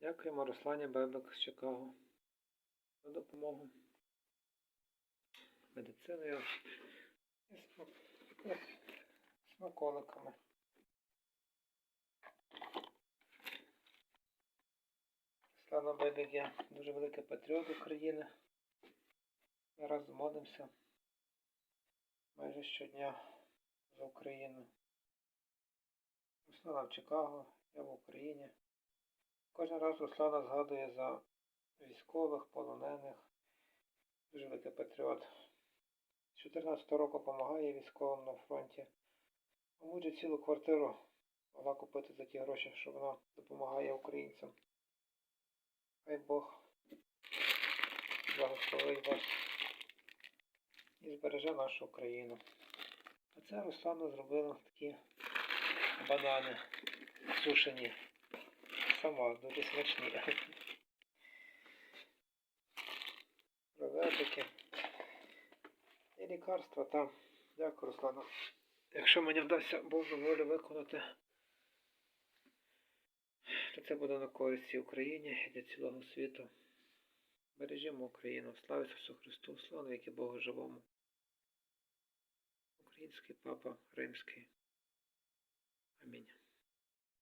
Дякуємо Руслані Бебек з Чикаго за допомогу медициною і смаколиками. Руслана Бебек є дуже великий патріот України. Зараз молимося майже щодня за Україну. Руслана в Чикаго, я в Україні. Кожен раз Руслана згадує за військових, полонених. Дуже великий патріот. З 14 року допомагає військовим на фронті. Може цілу квартиру могла купити за ті гроші, що вона допомагає українцям. Хай Бог благословить вас і збереже нашу Україну. А це Руслана зробила такі банани сушені. Сама дуже смачні. Проветики. І лікарства там. Дякую, Руслана. Якщо мені вдасться Божу волю виконати, то це буде на користь і Україні і для цілого світу. Бережімо Україну. Слава Ісусу Христу, слава навіки Богу живому. Український папа Римський.